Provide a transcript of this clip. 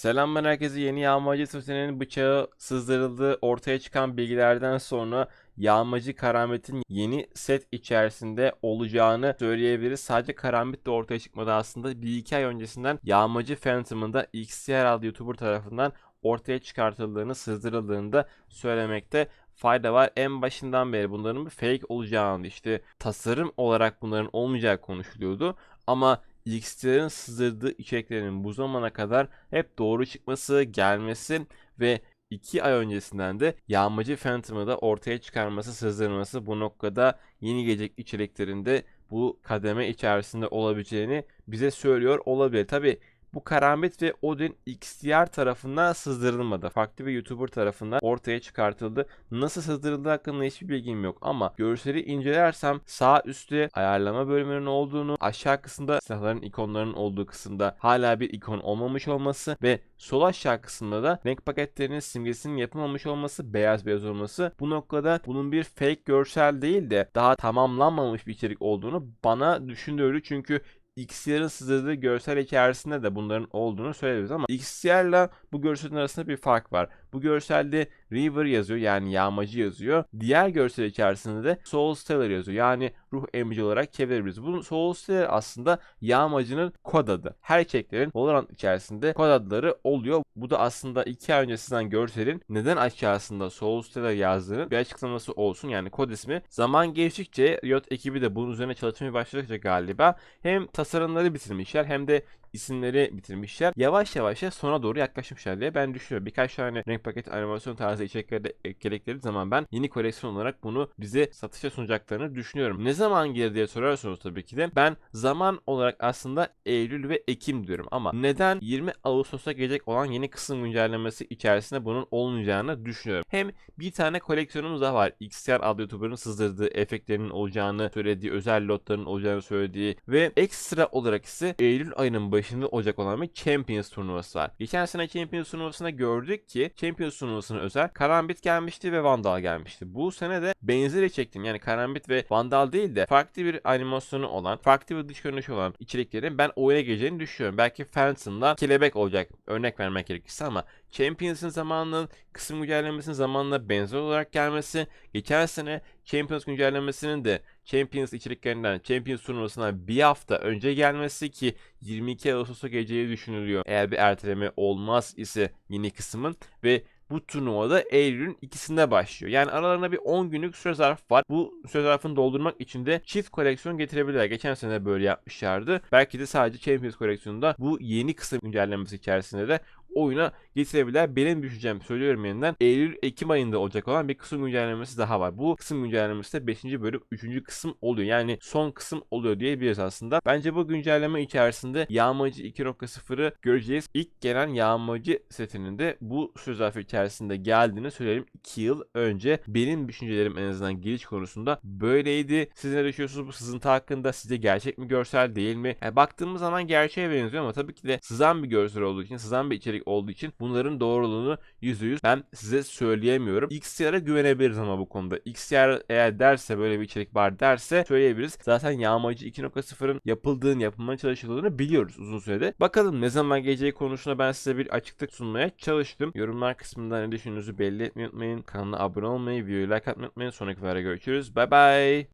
Selamlar herkese yeni yağmacı sosyetenin bıçağı sızdırıldığı ortaya çıkan bilgilerden sonra yağmacı Karamet'in yeni set içerisinde olacağını söyleyebiliriz. Sadece Karamet de ortaya çıkmadı aslında. Bir iki ay öncesinden yağmacı Phantom'ın da XCR adlı YouTuber tarafından ortaya çıkartıldığını, sızdırıldığını da söylemekte fayda var. En başından beri bunların fake olacağını işte tasarım olarak bunların olmayacağı konuşuluyordu. Ama XTR'ın sızdırdığı içeriklerin bu zamana kadar hep doğru çıkması, gelmesi ve 2 ay öncesinden de Yağmacı Phantom'ı da ortaya çıkarması, sızdırması bu noktada yeni gelecek içeriklerinde bu kademe içerisinde olabileceğini bize söylüyor olabilir. Tabi bu Karamet ve Odin XDR tarafından sızdırılmadı. Farklı bir YouTuber tarafından ortaya çıkartıldı. Nasıl sızdırıldığı hakkında hiçbir bilgim yok ama görseli incelersem sağ üstte ayarlama bölümünün olduğunu, aşağı kısımda silahların ikonlarının olduğu kısımda hala bir ikon olmamış olması ve sol aşağı kısımda da renk paketlerinin simgesinin yapılmamış olması, beyaz beyaz olması bu noktada bunun bir fake görsel değil de daha tamamlanmamış bir içerik olduğunu bana düşündürdü. Çünkü XCR'ın sızdırdığı görsel içerisinde de bunların olduğunu söyleyebiliriz ama XCR'la bu görselin arasında bir fark var. Bu görselde River yazıyor yani yağmacı yazıyor. Diğer görsel içerisinde de Soul Stellar yazıyor. Yani ruh emici olarak çevirebiliriz. Bu Soul Stellar aslında yağmacının kod adı. Her içeriklerin Valorant içerisinde kod adları oluyor. Bu da aslında iki ay öncesinden görselin neden aşağısında Soul Stellar yazdığını bir açıklaması olsun. Yani kod ismi. Zaman geçtikçe Riot ekibi de bunun üzerine çalışmaya başladıkça galiba hem tasarımları bitirmişler hem de isimleri bitirmişler. Yavaş yavaş da sona doğru yaklaşmışlar diye ben düşünüyorum. Birkaç tane renk paket animasyon tarzı içerikleri de ekledikleri zaman ben yeni koleksiyon olarak bunu bize satışa sunacaklarını düşünüyorum. Ne zaman gelir diye sorarsanız tabii ki de ben zaman olarak aslında Eylül ve Ekim diyorum ama neden 20 Ağustos'a gelecek olan yeni kısım güncellemesi içerisinde bunun olmayacağını düşünüyorum. Hem bir tane koleksiyonumuz daha var. XR adlı YouTuber'ın sızdırdığı efektlerinin olacağını söylediği, özel lotların olacağını söylediği ve ekstra olarak ise Eylül ayının başında olacak olan bir Champions turnuvası var. Geçen sene Champions turnuvasında gördük ki Champions turnuvasına özel Karambit gelmişti ve Vandal gelmişti. Bu sene de benzeri çektim. Yani Karambit ve Vandal değil de farklı bir animasyonu olan, farklı bir dış görünüşü olan içeriklerin ben oyuna geleceğini düşünüyorum. Belki Phantom'da kelebek olacak. Örnek vermek gerekirse ama Champions'ın zamanının kısım güncellemesinin zamanla benzer olarak gelmesi, geçen sene Champions güncellemesinin de Champions içeriklerinden Champions turnuvasına bir hafta önce gelmesi ki 22 Ağustos'a geleceği düşünülüyor. Eğer bir erteleme olmaz ise yeni kısmın ve bu turnuvada Eylül'ün ikisinde başlıyor. Yani aralarında bir 10 günlük süre zarfı var. Bu süre zarfını doldurmak için de çift koleksiyon getirebilirler. Geçen sene böyle yapmışlardı. Belki de sadece Champions koleksiyonunda bu yeni kısım güncellemesi içerisinde de oyuna getirebilirler. Benim düşüncem söylüyorum yeniden Eylül-Ekim ayında olacak olan bir kısım güncellemesi daha var. Bu kısım güncellemesi de 5. bölüm 3. kısım oluyor. Yani son kısım oluyor diyebiliriz aslında. Bence bu güncelleme içerisinde Yağmacı 2.0'ı göreceğiz. İlk gelen Yağmacı setinin de bu söz zarfı içerisinde geldiğini söyleyelim. 2 yıl önce benim düşüncelerim en azından giriş konusunda böyleydi. Siz ne düşünüyorsunuz bu sızıntı hakkında? Sizce gerçek mi görsel değil mi? Yani baktığımız zaman gerçeğe benziyor ama tabii ki de sızan bir görsel olduğu için, sızan bir içerik olduğu için bunların doğruluğunu %100 ben size söyleyemiyorum. XCR'a güvenebiliriz ama bu konuda. XCR eğer derse böyle bir içerik var derse söyleyebiliriz. Zaten Yağmacı 2.0'ın yapıldığını, yapılmaya çalışıldığını biliyoruz uzun sürede. Bakalım ne zaman geleceği konusunda ben size bir açıklık sunmaya çalıştım. Yorumlar kısmında ne düşündüğünüzü belli etmeyi unutmayın. Kanala abone olmayı, videoyu like atmayı unutmayın. Sonraki videoda görüşürüz. Bye bye.